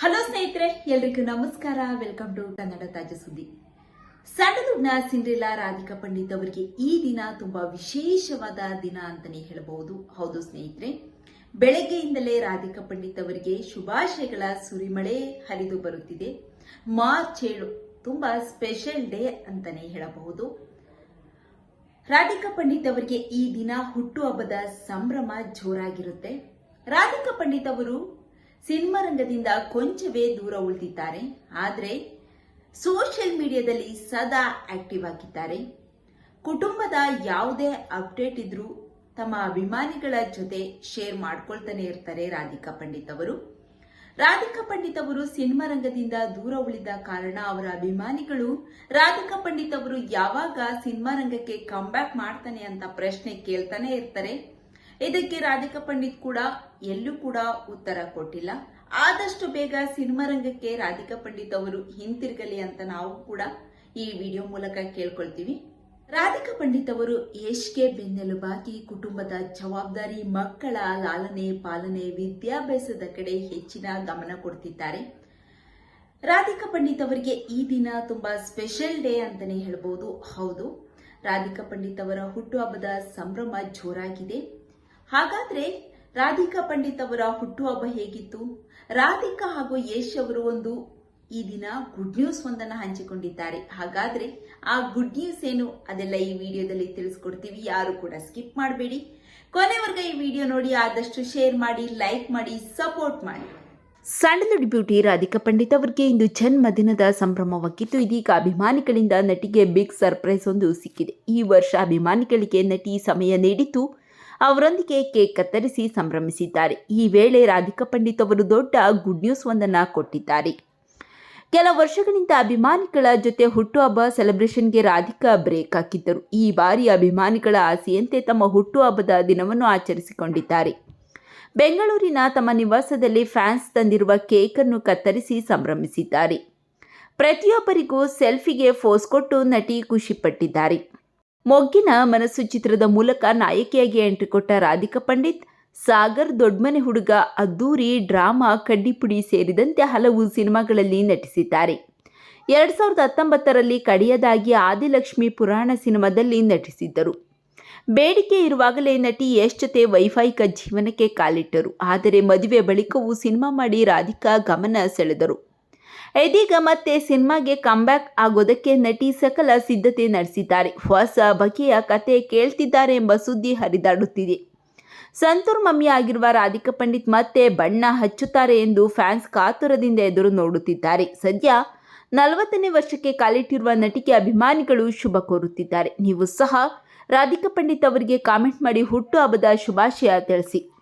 Hello ಸ್ನೇಹಿತರೆ, ಎಲ್ರಿಗೂ ನಮಸ್ಕಾರ. ವೆಲ್ಕಮ್ ಟು ಕನ್ನಡ ತಾಜಾ ಸುದ್ದಿ. ಸ್ಯಾಂಡಲ್ವುಡ್ನ ಸಿಂಡ್ರಿಲಾ ರಾಧಿಕಾ ಪಂಡಿತ್ ಅವರಿಗೆ ಈ ದಿನ ತುಂಬಾ ವಿಶೇಷವಾದ ದಿನ ಅಂತಾನೆ ಹೇಳಬಹುದು. ಹೌದು ಸ್ನೇಹಿತರೆ, ಬೆಳಗ್ಗೆಯಿಂದಲೇ ರಾಧಿಕಾ ಪಂಡಿತ್ ಅವರಿಗೆ ಶುಭಾಶಯಗಳ ಸುರಿಮಳೆ ಹರಿದು ಬರುತ್ತಿದೆ. ಮಾರ್ಚ್ ಏಳು ತುಂಬಾ ಸ್ಪೆಷಲ್ ಡೇ ಅಂತಾನೆ ಹೇಳಬಹುದು. ರಾಧಿಕಾ ಪಂಡಿತ್ ಅವರಿಗೆ ಈ ದಿನ ಹುಟ್ಟುಹಬ್ಬದ ಸಂಭ್ರಮ ಜೋರಾಗಿರುತ್ತೆ. ರಾಧಿಕಾ ಪಂಡಿತ್ ಅವರು ಸಿನಿಮಾ ರಂಗದಿಂದ ಕೊಂಚವೇ ದೂರ ಉಳಿದಿದ್ದಾರೆ. ಆದರೆ ಸೋಷಿಯಲ್ ಮೀಡಿಯಾದಲ್ಲಿ ಸದಾ ಆಕ್ಟಿವ್ ಆಗಿದ್ದಾರೆ. ಕುಟುಂಬದ ಯಾವುದೇ ಅಪ್ಡೇಟ್ ಇದ್ರೂ ತಮ್ಮ ಅಭಿಮಾನಿಗಳ ಜೊತೆ ಶೇರ್ ಮಾಡ್ಕೊಳ್ತಾನೆ ಇರ್ತಾರೆ ರಾಧಿಕಾ ಪಂಡಿತ್ ಅವರು. ರಾಧಿಕಾ ಪಂಡಿತ್ ಅವರು ಸಿನಿಮಾ ರಂಗದಿಂದ ದೂರ ಉಳಿದ ಕಾರಣ ಅವರ ಅಭಿಮಾನಿಗಳು, ರಾಧಿಕಾ ಪಂಡಿತ್ ಅವರು ಯಾವಾಗ ಸಿನಿಮಾ ರಂಗಕ್ಕೆ ಕಮ್ಬ್ಯಾಕ್ ಮಾಡ್ತಾನೆ ಅಂತ ಪ್ರಶ್ನೆ ಕೇಳ್ತಾನೆ ಇರ್ತಾರೆ. ಇದಕ್ಕೆ ರಾಧಿಕಾ ಪಂಡಿತ್ ಕೂಡ ಎಲ್ಲೂ ಕೂಡ ಉತ್ತರ ಕೊಟ್ಟಿಲ್ಲ. ಆದಷ್ಟು ಬೇಗ ಸಿನಿಮಾ ರಂಗಕ್ಕೆ ರಾಧಿಕಾ ಪಂಡಿತ್ ಅವರು ಹಿಂತಿರುಗಲಿ ಅಂತ ನಾವು ಕೂಡ ಈ ವಿಡಿಯೋ ಮೂಲಕ ಕೇಳ್ಕೊಳ್ತೀವಿ. ರಾಧಿಕಾ ಪಂಡಿತ್ ಅವರು ಯಶ್ಗೆ ಬೆನ್ನೆಲುಬಾಗಿ ಕುಟುಂಬದ ಜವಾಬ್ದಾರಿ, ಮಕ್ಕಳ ಲಾಲನೆ, ಪಾಲನೆ, ವಿದ್ಯಾಭ್ಯಾಸದ ಕಡೆ ಹೆಚ್ಚಿನ ಗಮನ ಕೊಡ್ತಿದ್ದಾರೆ. ರಾಧಿಕಾ ಪಂಡಿತ್ ಅವರಿಗೆ ಈ ದಿನ ತುಂಬಾ ಸ್ಪೆಷಲ್ ಡೇ ಅಂತಾನೆ ಹೇಳ್ಬೋದು. ಹೌದು ರಾಧಿಕಾ ಪಂಡಿತ್ ಅವರ ಹುಟ್ಟುಹಬ್ಬದ ಸಂಭ್ರಮ ಜೋರಾಗಿದೆ. ಹಾಗಾದ್ರೆ ರಾಧಿಕಾ ಪಂಡಿತ್ ಅವರ ಹುಟ್ಟುಹಬ್ಬ ಹೇಗಿತ್ತು? ರಾಧಿಕಾ ಹಾಗೂ ಯಶ್ ಅವರು ಒಂದು ಈ ದಿನ ಗುಡ್ ನ್ಯೂಸ್ ಒಂದನ್ನ ಹಂಚಿಕೊಂಡಿದ್ದಾರೆ. ಹಾಗಾದ್ರೆ ಆ ಗುಡ್ ನ್ಯೂಸ್ ಏನು ಅದೆಲ್ಲ ಈ ವಿಡಿಯೋದಲ್ಲಿ ತಿಳಿಸ್ಕೊಡ್ತೀವಿ. ಯಾರು ಕೂಡ ಸ್ಕಿಪ್ ಮಾಡಬೇಡಿ. ಕೊನೆವರೆಗೆ ಈ ವಿಡಿಯೋ ನೋಡಿ, ಆದಷ್ಟು ಶೇರ್ ಮಾಡಿ ಲೈಕ್ ಮಾಡಿ ಸಪೋರ್ಟ್ ಮಾಡಿ. ಸ್ಯಾಂಡಲ್ವುಡ್ ಬ್ಯೂಟಿ ರಾಧಿಕಾ ಪಂಡಿತ್ ಅವರಿಗೆ ಇಂದು ಜನ್ಮದಿನದ ಸಂಭ್ರಮವಾಗಿತ್ತು. ಇದೀಗ ಅಭಿಮಾನಿಗಳಿಂದ ನಟಿಗೆ ಬಿಗ್ ಸರ್ಪ್ರೈಸ್ ಒಂದು ಸಿಕ್ಕಿದೆ. ಈ ವರ್ಷ ಅಭಿಮಾನಿಗಳಿಗೆ ನಟಿ ಸಮಯ ನೀಡಿದ್ದು ಅವರೊಂದಿಗೆ ಕೇಕ್ ಕತ್ತರಿಸಿ ಸಂಭ್ರಮಿಸಿದ್ದಾರೆ. ಈ ವೇಳೆ ರಾಧಿಕಾ ಪಂಡಿತ್ ಅವರು ದೊಡ್ಡ ಗುಡ್ ನ್ಯೂಸ್ ಒಂದನ್ನು ಕೊಟ್ಟಿದ್ದಾರೆ. ಕೆಲ ವರ್ಷಗಳಿಂದ ಅಭಿಮಾನಿಗಳ ಜೊತೆ ಹುಟ್ಟುಹಬ್ಬ ಸೆಲೆಬ್ರೇಷನ್ಗೆ ರಾಧಿಕಾ ಬ್ರೇಕ್ ಹಾಕಿದ್ದರು. ಈ ಬಾರಿ ಅಭಿಮಾನಿಗಳ ಆಸೆಯಂತೆ ತಮ್ಮ ಹುಟ್ಟುಹಬ್ಬದ ದಿನವನ್ನು ಆಚರಿಸಿಕೊಂಡಿದ್ದಾರೆ. ಬೆಂಗಳೂರಿನ ತಮ್ಮ ನಿವಾಸದಲ್ಲಿ ಫ್ಯಾನ್ಸ್ ತಂದಿರುವ ಕೇಕನ್ನು ಕತ್ತರಿಸಿ ಸಂಭ್ರಮಿಸಿದ್ದಾರೆ. ಪ್ರತಿಯೊಬ್ಬರಿಗೂ ಸೆಲ್ಫಿಗೆ ಫೋಸ್ ಕೊಟ್ಟು ನಟಿ ಖುಷಿಪಟ್ಟಿದ್ದಾರೆ ಮೊಗ್ಗಿನ ಮನಸ್ಸು ಚಿತ್ರದ ಮೂಲಕ ನಾಯಕಿಯಾಗಿ ಎಂಟ್ರಿ ಕೊಟ್ಟ ರಾಧಿಕಾ ಪಂಡಿತ್, ಸಾಗರ್ ದೊಡ್ಮನೆ ಹುಡುಗ ಅದ್ದೂರಿ ಡ್ರಾಮಾ ಕಡ್ಡಿಪುಡಿ ಸೇರಿದಂತೆ ಹಲವು ಸಿನಿಮಾಗಳಲ್ಲಿ ನಟಿಸಿದ್ದಾರೆ. ಎರಡು ಸಾವಿರದ ಹತ್ತೊಂಬತ್ತರಲ್ಲಿ ಕಡೆಯದಾಗಿ ಆದಿಲಕ್ಷ್ಮಿ ಪುರಾಣ ಸಿನಿಮಾದಲ್ಲಿ ನಟಿಸಿದ್ದರು. ಬೇಡಿಕೆ ಇರುವಾಗಲೇ ನಟಿ ಯಶ್ ಜೊತೆ ವೈವಾಹಿಕ ಜೀವನಕ್ಕೆ ಕಾಲಿಟ್ಟರು. ಆದರೆ ಮದುವೆ ಬಳಿಕವೂ ಸಿನಿಮಾ ಮಾಡಿ ರಾಧಿಕಾ ಗಮನ ಸೆಳೆದರು. ಇದೀಗ ಮತ್ತೆ ಸಿನಿಮಾಗೆ ಕಮ್ಬ್ಯಾಕ್ ಆಗೋದಕ್ಕೆ ನಟಿ ಸಕಲ ಸಿದ್ಧತೆ ನಡೆಸಿದ್ದಾರೆ. ಹೊಸ ಬಗೆಯ ಕತೆ ಕೇಳ್ತಿದ್ದಾರೆ ಎಂಬ ಸುದ್ದಿ ಹರಿದಾಡುತ್ತಿದೆ. ಸಂತೂರ್ ಮಮ್ಮಿ ಆಗಿರುವ ರಾಧಿಕಾ ಪಂಡಿತ್ ಮತ್ತೆ ಬಣ್ಣ ಹಚ್ಚುತ್ತಾರೆ ಎಂದು ಫ್ಯಾನ್ಸ್ ಕಾತುರದಿಂದ ಎದುರು ನೋಡುತ್ತಿದ್ದಾರೆ. ಸದ್ಯ ನಲವತ್ತನೇ ವರ್ಷಕ್ಕೆ ಕಾಲಿಟ್ಟಿರುವ ನಟಿಗೆ ಅಭಿಮಾನಿಗಳು ಶುಭ ಕೋರುತ್ತಿದ್ದಾರೆ. ನೀವು ಸಹ ರಾಧಿಕಾ ಪಂಡಿತ್ ಅವರಿಗೆ ಕಾಮೆಂಟ್ ಮಾಡಿ ಹುಟ್ಟುಹಬ್ಬದ ಶುಭಾಶಯ ತಿಳಿಸಿ.